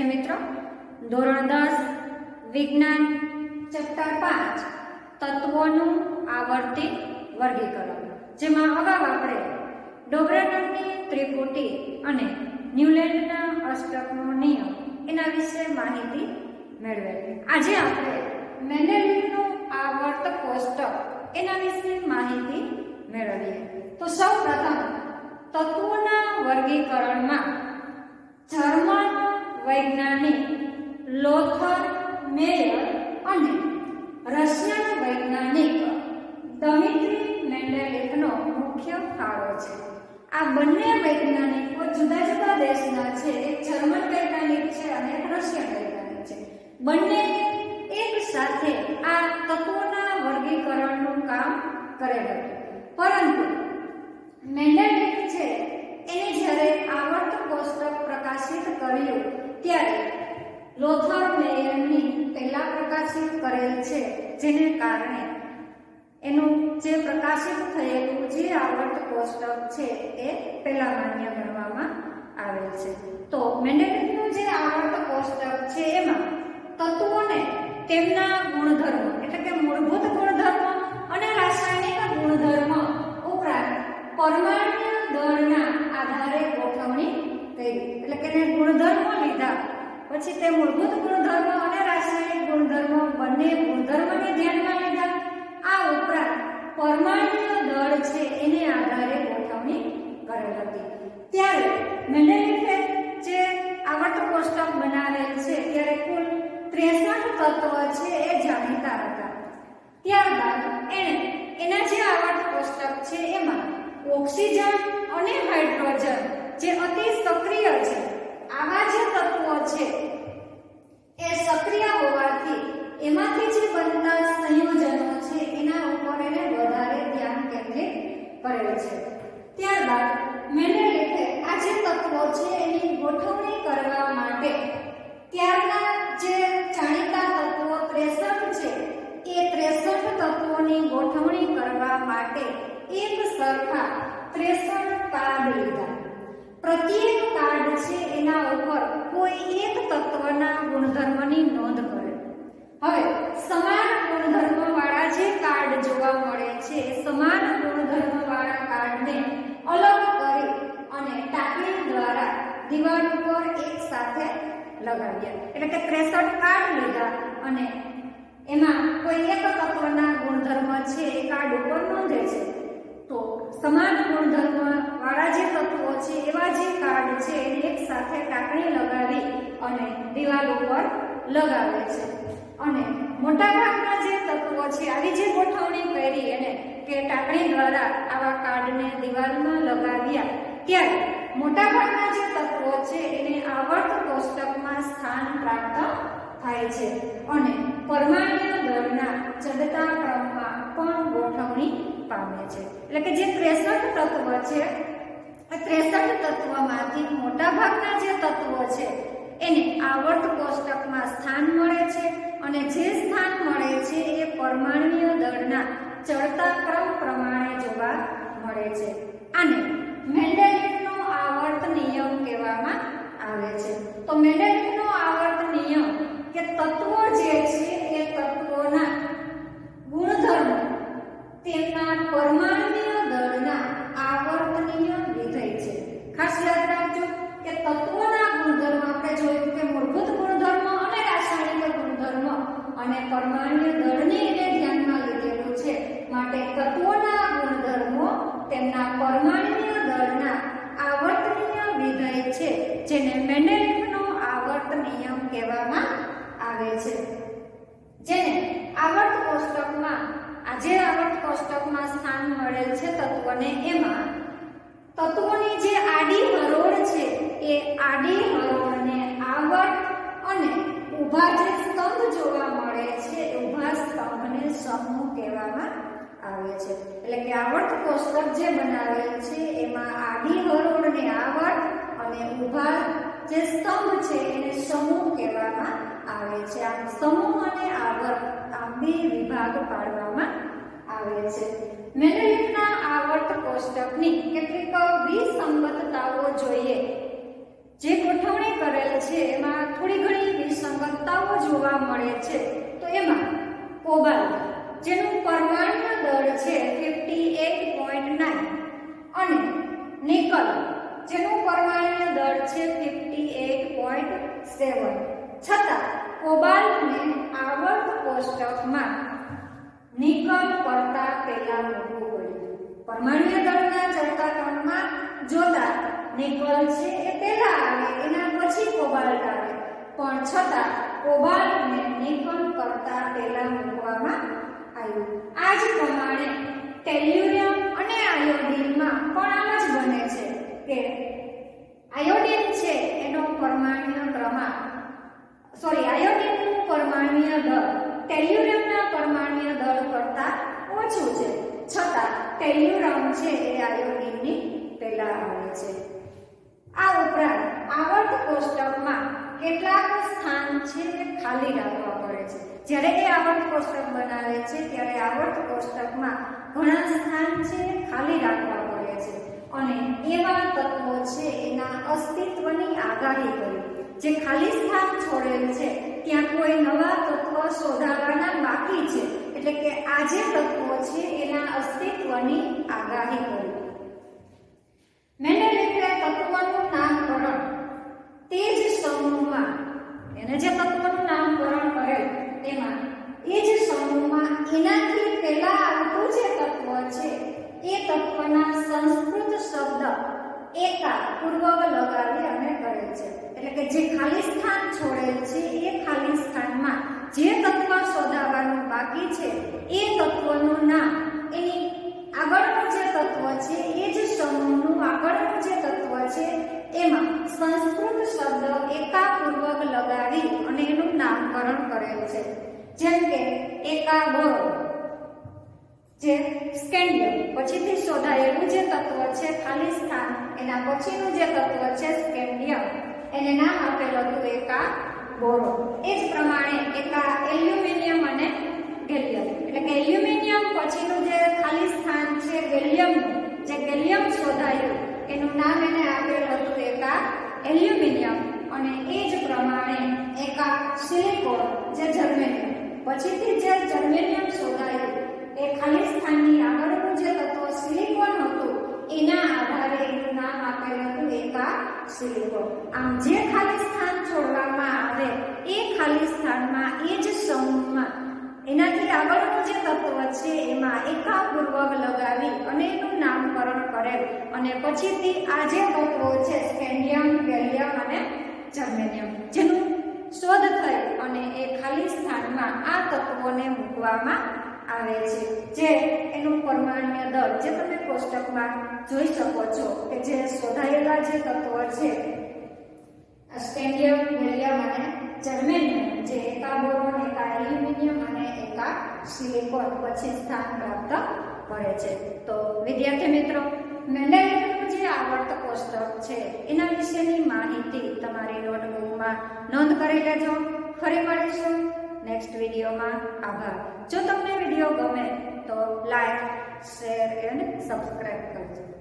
વિદ્યાર્થી મિત્રો? ધોરણ દસ, વિજ્ઞાન, ચેપ્ટર પાંચ, તત્વોનું આવર્તિત વર્ગીકરણ, જેમાં અગાઉ આપણે ડોબ્રેનરની ત્રિપુટી અને ન્યુલેન્ડના અષ્ટકનો નિયમ એના વિશે માહિતી મેળવેલી. આજે આપણે મેન્ડેલિયનનું આવર્ત કોષ્ટક એના વિશે માહિતી મેળવીએ. તો સૌ પ્રથમ તત્વોના વર્ગીકરણમાં જર્મન વૈજ્ઞાનિક લોથર, મેયર અને રશિયન વૈજ્ઞાનિક દમિત્રી મેન્ડેલેફનો મુખ્ય ફાળો છે. આ બંને વૈજ્ઞાનિકો જુદા જુદા દેશના છે, જર્મન વૈજ્ઞાનિક છે અને રશિયન વૈજ્ઞાનિક છે. બંને એક સાથે આ તત્વોના વર્ગીકરણનું કામ કરેલું પરંતુ મેન્ડેલિફ છે, એને જ્યારે આવર્ત કોષ્ટક પ્રકાશિત કર્યું ત્યારે લોથર મેયરની પહેલા પ્રકાશિત કરેલ છે, જેને કારણે એનું જે પ્રકાશિત થયેલું જે આવર્ત કોષ્ટક છે, એ પહેલા માન્ય ગણવામાં આવેલ છે. તો મેન્ડેલિનનું જે આવર્ત કોષ્ટક છે, એમાં તત્વોને તેમના ગુણધર્મો, એટલે કે મૂળભૂત ગુણધર્મો અને રાસાયણિક ગુણધર્મ ઉપરાંત ગોઠવણી એટલે કે એને ગુણધર્મો લીધા. પછી તે મૂળભૂત ગુણધર્મો અને રાસાયણિક ગુણધર્મો બંને ગુણધર્મને ધ્યાનમાં લીધા. આ ઉપરાંત પરમાણ્વીય દળ છે એને આધારે ગોઠવણી કરેલ હતી. ત્યારે મેન્ડેલિફે જે આવર્ત કોષ્ટક બનાવેલ છે, ત્યારે કુલ ત્રેસઠ તત્વ છે એ જાણીતા હતા. ત્યારબાદ એણે એના જે આવર્ત કોષ્ટક છે, એમાં ઓક્સિજન અને હાઇડ્રોજન જે અતિ સક્રિય છે. આવા જે તત્વો છે એ સક્રિય હોવાથી એમાંથી જે બનતા સંયોજનો છે એના ઉપર એને વધારે ધ્યાન કેન્દ્રિત કરેલ છે ત્યારબાદ મેન્ડેલિફે આ જે તત્વો છે એની ગોઠવણી કરવા માટે ત્યારના જે જાણીતા તત્વો 63 છે એ 63 તત્વોની ગોઠવણી કરવા માટે એક સરખા 63 કાર્ડ લીધા પ્રત્યેક કાર્ડ છે એના ઉપર કોઈ એક તત્વના ગુણધર્મની નોંધ કરે. હવે, સમાન ગુણધર્મ વાળા જે કાર્ડ જોવા મળે છે સમાન ગુણધર્મ વાળા કાર્ડને અલગ કરી અને ટાંકણી દ્વારા દિવાલ ઉપર એક સાથે લગાવ્યા. એટલે કે 63 કાર્ડ લીધા અને એમાં કોઈ એક તત્વના ગુણધર્મ છે એ કાર્ડ ઉપર નોંધે છે. તો સમાન ગુણધર્મ છે એવા જે કાર્ડ છે, એને એક સાથે ટાંકણી લગાવી અને દિવાલ ઉપર લગાવે છે. અને મોટાભાગના જે તત્વો છે, આવી જે ગોઠવણી કરી એને કે ટાંકણી દ્વારા આવા કાર્ડને દિવાલમાં લગાવ્યા ત્યારે મોટાભાગના જે તત્વો છે, એને આવર્ત કોષ્ટકમાં સ્થાન પ્રાપ્ત થાય છે. અને પરમાણ્વીય દળના ચડતા ક્રમમાં પણ ગોઠવણી પામે છે. એટલે કે જે 63 તત્વ છે આ 63 તત્વમાંથી મોટાભાગના જે તત્વો છે, એને આવર્ત કોષ્ટકમાં સ્થાન મળે છે અને જે સ્થાન મળે છે એ પરમાણ્વીય દળના ચડતા ક્રમ પ્રમાણે જોવા મળે છે. આને મેન્ડેલિફનો આવર્ત નિયમ કહેવામાં આવે છે તો મેન્ડેલિફનો આવર્ત નિયમ કે તત્વો જે છે એ તત્વોના ગુણધર્મો તેમના પરમાણ્વીય દળના આવર્તનીય વિધેય છે ખાસ યાદ રાખજો કે તત્વોના ગુણધર્મ આપણે જોયું કે મૂળભૂત ગુણધર્મ અને રાસાયણિક ગુણધર્મ અને પરમાણ્વીય દળને એને ધ્યાનમાં લીધેલું છે માટે તત્વોના ગુણધર્મો તેમના પરમાણ્વીય દળના આવર્તનીય વિધેય છે જેને મેન્ડેલિફનો આવર્ત નિયમ કહેવામાં આવે છે. જેને આવર્ત કોષ્ટકમાં, આજે આવર્ત કોષ્ટકમાં સ્થાન મળેલ છે તત્વને એમાં. તત્વોની જે આડી હરોળ છે, એ આડી હરોળને આવર્ત અને ઊભા જે સ્તંભ જોવા મળે છે ઊભા સ્તંભને સમૂહ કહેવામાં આવે છે. એટલે કે આવર્ત કોષ્ટક જે બનાવેલ છે, એમાં આડી હરોળને આવર્ત અને ઊભા જે સ્તંભ છે એને સમૂહ કહેવામાં આવે છે. આમ સમૂહ અને આવર્ત આ બે વિભાગ પાડવામાં આવે છે. મેનેલિકના આવર્ત કોષ્ટકની કેટલીક વિસંગતતાઓ જોઈએ. જે ગોઠવણી કરેલ છે, એમાં થોડી ઘણી વિસંગતતાઓ જોવા મળે છે. તો એમાં કોબાલ્ટ, જેનું પરમાણુ દળ છે સેવન. છતાં કોબાલ્ટને આવર્ત કોષ્ટકમાં નિકલ કરતા પહેલા મૂકવું પડ્યું. પરમાણ્ય દળના ચડતા ક્રમમાં જોતા નિકલ છે એ પહેલા આવે, એના પછી કોબાલ્ટ આવે. પણ છતાં કોબાલ્ટને નિકલ કરતા પહેલા મૂકવામાં આવ્યું. આ જ પ્રમાણે ટેલ્યુરિયમ અને આયોડિનમાં પણ આમ જ બને છે કે આયોડિન છે પરમાણ્ય પ્રમાણ સોરી આયોડિનનું પરમાણ્ય દળ. ટેલ્યુરિયમના પરમાણ્ય દળ કરતાં ઓછું છે. છતાં, ટેલ્યુરમ છે એ આયોડિનની પહેલા આવે છે. આ ઉપરાંત, આવર્ત કોષ્ટકમાં કેટલાક સ્થાન છે એ ખાલી રાખવા પડે છે. જ્યારે એ આવર્ત કોષ્ટક બનાવે છે, ત્યારે આવર્ત કોષ્ટકમાં ઘણા સ્થાન છે ખાલી રાખવા અને એવા તત્વો છે એના અસ્તિત્વની આગાહી કરી. જે ખાલી સ્થાન છોડેલ છે, ત્યાં કોઈ નવા તત્વ શોધાવાના બાકી છે. એટલે કે આ જે તત્વો છે, એના અસ્તિત્વની આગાહી કરી. મેન્ડેલિફે તત્વનું નામકરણ તે જ સમૂહમાં, એને જે તત્વનું નામકરણ કરેલ, તેમાં એ જ સમૂહમાં એનાથી પહેલા આવતું જે તત્વ છે, એ તત્વના સંસ્કૃત એકા પૂર્વક લગાવી અને કરે છે. એટલે કે જે ખાલી સ્થાન છોડેલ છે, એ ખાલી સ્થાનમાં જે તત્વ શોધાવાનું બાકી છે, એ તત્વનું નામ, એની આગળનું જે તત્વ છે, એ જ સમૂહનું આગળનું જે તત્વ છે, એમાં સંસ્કૃત શબ્દ એકાપૂર્વક લગાવી અને એનું નામકરણ કરેલ છે. જેમ કે એકાબોરો જે સ્કેન્ડિયમ પછીથી શોધાયેલું જે તત્વ છે ખાલી સ્થાન, એના પછીનું જે તત્વ છે સ્કેન્ડિયમ, એને નામ આપેલું હતું એકા બોરો. એ જ પ્રમાણે એકા એલ્યુમિનિયમ અને ગેલિયમ. એટલે કે એલ્યુમિનિયમ પછીનું જે ખાલી સ્થાન છે ગેલિયમ, જે ગેલિયમ શોધાયું, એનું નામ એને આપેલું હતું એકા એલ્યુમિનિયમ. અને એ જ પ્રમાણે એકા સિલિકોન, જે જર્મેનિયમ. પછીથી જે જર્મેનિયમ શોધાયું એ ખાલી સ્થાનની આગળનું જે તત્વ સિલિકોન હતું, એના આધારે એનું નામ આપેલું હતું એકા સિલિકોન આમ જે ખાલી સ્થાન છોડવામાં આવે, એ ખાલી સ્થાનમાં એ જ સમૂહમાં. એનાથી આગળનું જે તત્વ છે, એમાં એકાપૂર્વક લગાવી અને એનું નામકરણ કરેલ. અને પછીથી આ જે તત્વો છે, સ્કેન્ડિયમ ગેલિયમ અને જર્મેનિયમ, જેનું શોધ થઈ અને એ ખાલી સ્થાનમાં આ તત્વોને મૂકવામાં આવે છે, જે એનું પરમાણ્ય દળ જે તમે કોષ્ટકમાં જોઈ શકો છો કે જે શોધાયેલા જે તત્વો છે સ્ટેન્ડિયમ હેલિયમ અને જર્મેનિયમ, જે એકા બોરોન, એકા એલ્યુમિનિયમ અને એકા સિલિકોન પછી સ્થાન પ્રાપ્ત કરે છે. તો વિદ્યાર્થી મિત્રો, મેન્ડેલિયનનું જે આવર્ત કોષ્ટક છે, એના વિશેની માહિતી તમારી નોટબુકમાં નોંધ કરી લેજો. ફરી મળીશું નેક્સ્ટ વિડીયોમાં. આભાર. જો તમને વીડિયો ગમે તો લાઈક શેર અને સબસ્ક્રાઈબ કરજો.